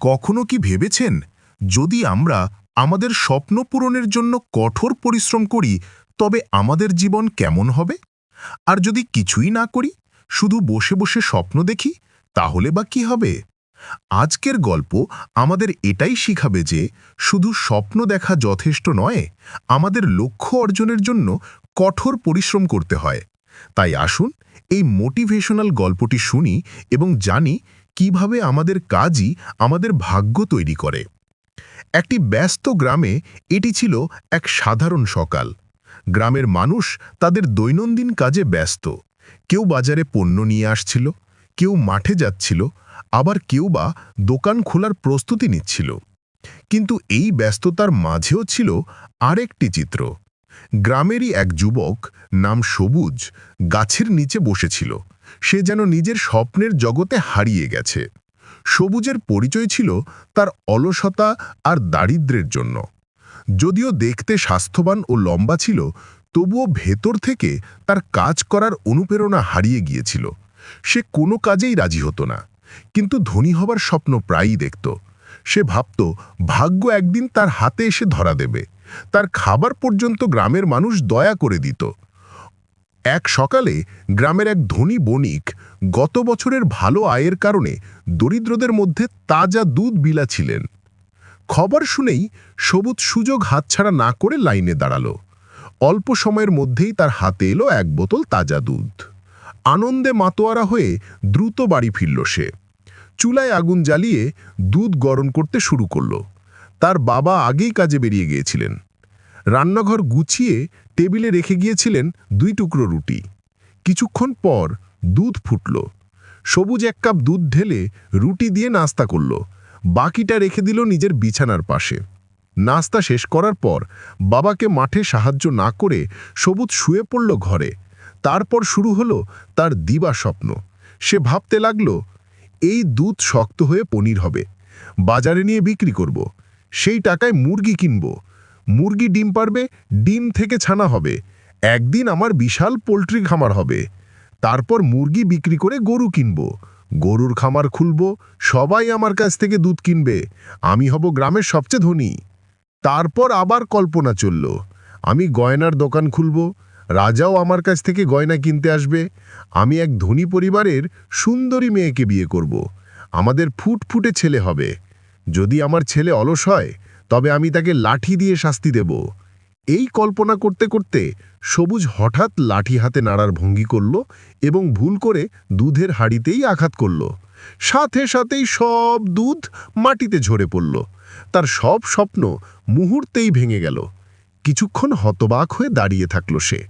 কখনো কি ভেবেছেন, যদি আমরা আমাদের স্বপ্ন পূরণের জন্য কঠোর পরিশ্রম করি, তবে আমাদের জীবন কেমন হবে? আর যদি কিছুই না করি, শুধু বসে বসে স্বপ্ন দেখি, তাহলে বা কি হবে? আজকের গল্প আমাদের এটাই শিখাবে যে, শুধু স্বপ্ন দেখা যথেষ্ট নয়, আমাদের লক্ষ্য অর্জনের জন্য কঠোর পরিশ্রম করতে হয়। তাই আসুন, এই মোটিভেশনাল গল্পটি শুনি এবং জানি কীভাবে আমাদের কাজই আমাদের ভাগ্য তৈরি করে। একটি ব্যস্ত গ্রামে এটি ছিল এক সাধারণ সকাল। গ্রামের মানুষ তাদের দৈনন্দিন কাজে ব্যস্ত। কেউ বাজারে পণ্য নিয়ে আসছিল, কেউ মাঠে যাচ্ছিল, আবার কেউ বা দোকান খোলার প্রস্তুতি নিচ্ছিল। কিন্তু এই ব্যস্ততার মাঝেও ছিল আরেকটি চিত্র। গ্রামেরই এক যুবক নাম সবুজ গাছের নিচে বসেছিল। সে যেন নিজের স্বপ্নের জগতে হারিয়ে গেছে। সবুজের পরিচয় ছিল তার অলসতা আর দারিদ্র্যের জন্য। যদিও দেখতে স্বাস্থ্যবান ও লম্বা ছিল, তবুও ভেতর থেকে তার কাজ করার অনুপ্রেরণা হারিয়ে গিয়েছিল। সে কোনো কাজেই রাজি হতো না, কিন্তু ধনী হবার স্বপ্ন প্রায়ই দেখত। সে ভাবত, ভাগ্য একদিন তার হাতে এসে ধরা দেবে। তার খাবার পর্যন্ত গ্রামের মানুষ দয়া করে দিত। এক সকালে গ্রামের এক ধনী বণিক গত বছরের ভালো আয়ের কারণে দরিদ্রদের মধ্যে তাজা দুধ বিলাছিলেন খবর শুনেই সবুজ সুযোগ হাতছাড়া না করে লাইনে দাঁড়াল। অল্প সময়ের মধ্যেই তার হাতে এলো এক বোতল তাজা দুধ। আনন্দে মাতোয়ারা হয়ে দ্রুত বাড়ি ফিরল সে। চুলায় আগুন জ্বালিয়ে দুধ গরম করতে শুরু করল। তার বাবা আগেই কাজে বেরিয়ে গিয়েছিলেন। রান্নাঘর গুছিয়ে টেবিলে রেখে গিয়েছিলেন দুই টুকরো রুটি। কিছুক্ষণ পর দুধ ফুটল। সবুজ এক কাপ দুধ ঢেলে রুটি দিয়ে নাস্তা করল। বাকিটা রেখে দিল নিজের বিছানার পাশে। নাস্তা শেষ করার পর বাবাকে মাঠে সাহায্য না করে সবুজ শুয়ে পড়ল ঘরে। তারপর শুরু হলো তার দিবা স্বপ্ন। সে ভাবতে লাগল, এই দুধ শক্ত হয়ে পনির হবে। বাজারে নিয়ে বিক্রি করব। সেই টাকায় মুরগি কিনব। মুরগি ডিম পারবে, ডিম থেকে ছানা হবে। একদিন আমার বিশাল পোলট্রি খামার হবে। তারপর মুরগি বিক্রি করে গরু কিনব। গরুর খামার খুলব, সবাই আমার কাছ থেকে দুধ কিনবে। আমি হব গ্রামের সবচেয়ে ধনী। তারপর আবার কল্পনা চলল। আমি গয়নার দোকান খুলব, রাজাও আমার কাছ থেকে গয়না কিনতে আসবে। আমি এক ধনী পরিবারের সুন্দরী মেয়েকে বিয়ে করব। আমাদের ফুটফুটে ছেলে হবে। যদি আমার ছেলে অলস হয় তবে আমি তাকে লাঠি দিয়ে শাস্তি দেব। এই কল্পনা করতে করতে সবুজ হঠাৎ লাঠি হাতে নাড়ার ভঙ্গি করল এবং ভুল করে দুধের হাড়িতেই আঘাত করল। সাথে সাথেই সব দুধ মাটিতে ঝরে পড়ল। তার সব স্বপ্ন মুহূর্তেই ভেঙে গেল। কিছুক্ষণ হতবাক হয়ে দাঁড়িয়ে থাকল সে।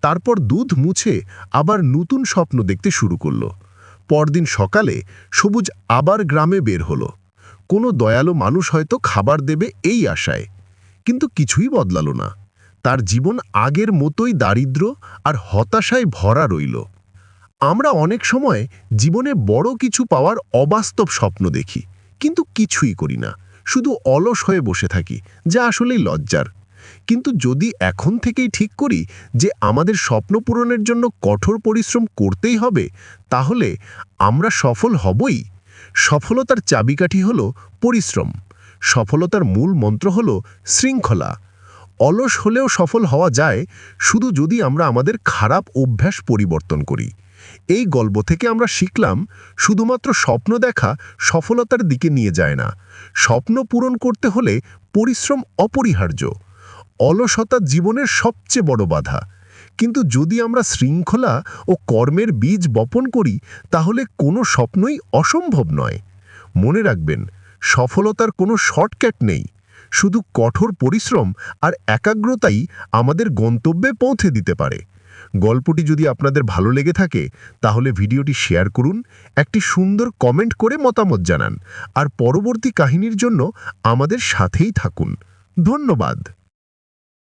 তারপর দুধ মুছে আবার নতুন স্বপ্ন দেখতে শুরু করল। পরদিন সকালে সবুজ আবার গ্রামে বের হলো। কোনো দয়ালু মানুষ হয়তো খাবার দেবে এই আশায়, কিন্তু কিছুই বদলালো না। তার জীবন আগের মতোই দারিদ্র আর হতাশায় ভরা রইল। আমরা অনেক সময় জীবনে বড় কিছু পাওয়ার অবাস্তব স্বপ্ন দেখি, কিন্তু কিছুই করি না। শুধু অলস হয়ে বসে থাকি, যা আসলেই লজ্জার। কিন্তু যদি এখন থেকেই ঠিক করি যে আমাদের স্বপ্ন পূরণের জন্য কঠোর পরিশ্রম করতেই হবে, তাহলে আমরা সফল হবই। সফলতার চাবিকাঠি হল পরিশ্রম। সফলতার মূল মন্ত্র হল শৃঙ্খলা। অলস হলেও সফল হওয়া যায় শুধু যদি আমরা আমাদের খারাপ অভ্যাস পরিবর্তন করি। এই গল্প থেকে আমরা শিখলাম, শুধুমাত্র স্বপ্ন দেখা সফলতার দিকে নিয়ে যায় না। স্বপ্ন পূরণ করতে হলে পরিশ্রম অপরিহার্য। অলসতা জীবনের সবচেয়ে বড় বাধা। কিন্তু যদি আমরা শৃঙ্খলা ও কর্মের বীজ বপন করি, তাহলে কোনো স্বপ্নই অসম্ভব নয়। মনে রাখবেন, সফলতার কোনো শর্টকাট নেই। শুধু কঠোর পরিশ্রম আর একাগ্রতাই আমাদের গন্তব্যে পৌঁছে দিতে পারে। গল্পটি যদি আপনাদের ভালো লেগে থাকে, তাহলে ভিডিওটি শেয়ার করুন, একটি সুন্দর কমেন্ট করে মতামত জানান, আর পরবর্তী কাহিনীর জন্য আমাদের সাথেই থাকুন। ধন্যবাদ।